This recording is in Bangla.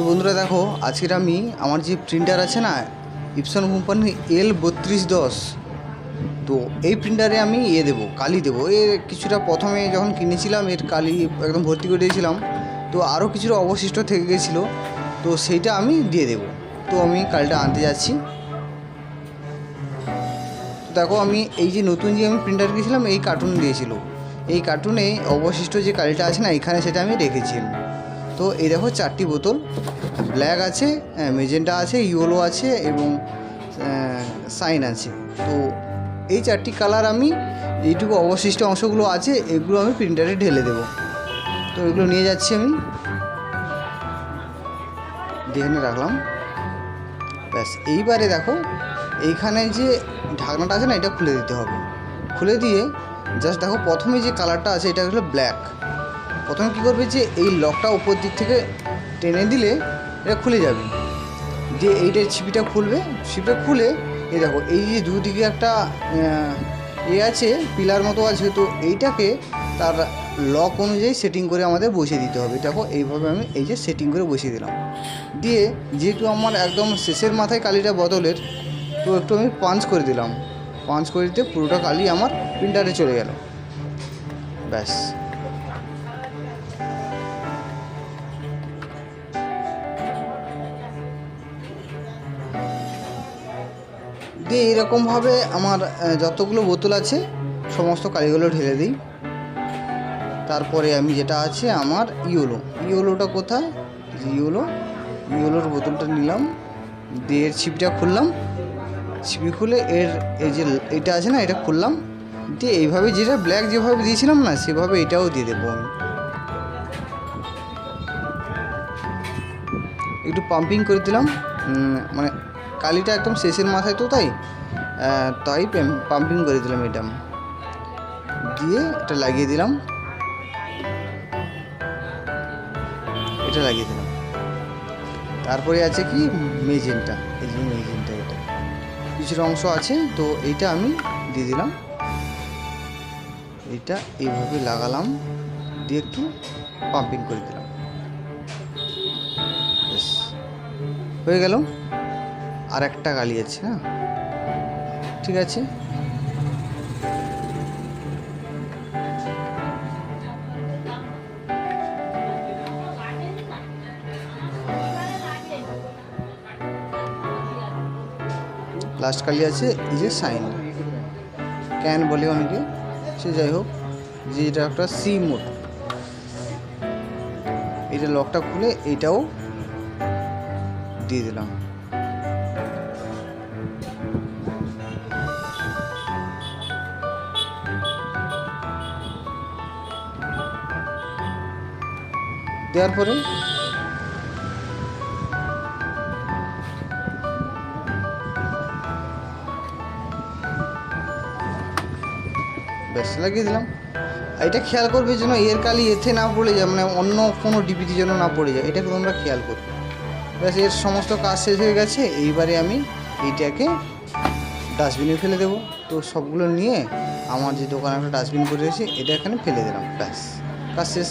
তো বন্ধুরা দেখো, আজকের আমি আমার যে প্রিন্টার আছে না ইপসন কোম্পানি এল বত্রিশ দশ, তো এই প্রিন্টারে আমি ইয়ে দেবো, কালি দেবো। এর কিছুটা প্রথমে যখন কিনেছিলাম, এর কালি একদম ভর্তি করে দিয়েছিলাম, তো আরও কিছুটা অবশিষ্ট থেকে গেছিল, তো সেইটা আমি দিয়ে দেবো। তো আমি কালিটা আনতে যাচ্ছি। দেখো, আমি এই যে নতুন যে আমি প্রিন্টার কিনেছিলাম, এই কার্টুন দিয়েছিল। এই কার্টুনে অবশিষ্ট যে কালিটা আছে না, এখানে সেটা আমি রেখেছি। তো এই দেখো চারটি বোতল। ব্ল্যাক আছে মেজেন্টা আছে, ইয়েলো আছে এবং সাইন আছে। তো এই চারটি কালার আমি, এইটুকু অবশিষ্ট অংশগুলো আছে, এগুলো আমি প্রিন্টারে ঢেলে দেবো। তো এগুলো নিয়ে যাচ্ছি আমি। যেখানে রাখলাম। ব্যাস, এইবারে দেখো, এইখানে যে ঢাকনাটা আছে না, এটা খুলে দিতে হবে। খুলে দিয়ে জাস্ট দেখো, প্রথমে যে কালারটা আছে, এটা হলো ব্ল্যাক। প্রথমে কী করবে যে এই লকটা উপর দিক থেকে টেনে দিলে এটা খুলে যাবে। দিয়ে এইটার ছিপিটা খুলবে, ছিপিটা খুলে এই দেখো, এই যে দুদিকে একটা এ আছে, পিলার মতো আছে, তো এইটাকে তার লক অনুযায়ী সেটিং করে আমাদের বসিয়ে দিতে হবে। দেখো, এইভাবে আমি এই যে সেটিং করে বসিয়ে দিলাম। দিয়ে যেহেতু আমার একদম শেষের মাথায় কালিটা বদলের, তো একটু আমি পাঞ্চ করে দিলাম। পাঞ্চ করে দিতে পুরোটা কালি আমার প্রিন্টারে চলে গেল। ব্যাস। দিয়ে এরকমভাবে আমার যতগুলো বোতল আছে, সমস্ত কালিগুলো ঢেলে দিই। তারপরে আমি যেটা আছে, আমার ইয়োলো। ইয়োলোটা কোথায়? ইয়োলো, ইয়োলোর বোতলটা নিলাম, দিয়ে এর ছিপিটা খুললাম। ছিপি খুলে এর, এই যে এটা আছে না, এটা খুললাম। দিয়ে এইভাবে যেটা ব্ল্যাক যেভাবে দিয়েছিলাম না, সেভাবে এটাও দিয়ে দেবো আমি। একটু পাম্পিং করে দিলাম মানে কালিটা একদম শেষের মাথায় তো তাই তাই পাম্পিং করে দিলাম এটা। দিয়ে এটা লাগিয়ে দিলাম। এটা লাগিয়ে দিলাম। তারপরে আছে কি? মেজেন্টা এই যে মেজেন্টা এটা। কিছুটা অংশ আছে, তো এইটা আমি দিয়ে দিলাম। এটা এইভাবে লাগালাম, দিয়ে একটু পাম্পিং করে দিলাম। হয়ে গেল? আর একটা গালি আছে হ্যাঁ? ঠিক আছে? লাস্ট কালি আছে যে সাইন ক্যান বলে অনেকে সে যাই হোক, যে এটা একটা সি মোড এটা লকটা খুলে এইটাও দিয়ে দিলাম। দেওয়ার পরে ব্যাস লাগিয়ে দিলাম। এটা খেয়াল করবে যেন এর কালি এতে না পড়ে যায় মানে অন্য কোনো ডিপিতে যেন না পড়ে যায় এটাকে তোমরা খেয়াল করবে ব্যাস, এর সমস্ত কাজ শেষ হয়ে গেছে, এইবারে আমি এইটাকে ডাস্টবিনে ফেলে দেবো। তো সবগুলো নিয়ে আমার যে দোকানে একটা ডাস্টবিন করে রয়েছে, এটা এখানে ফেলে দিলাম, ব্যাস, কাজ শেষ।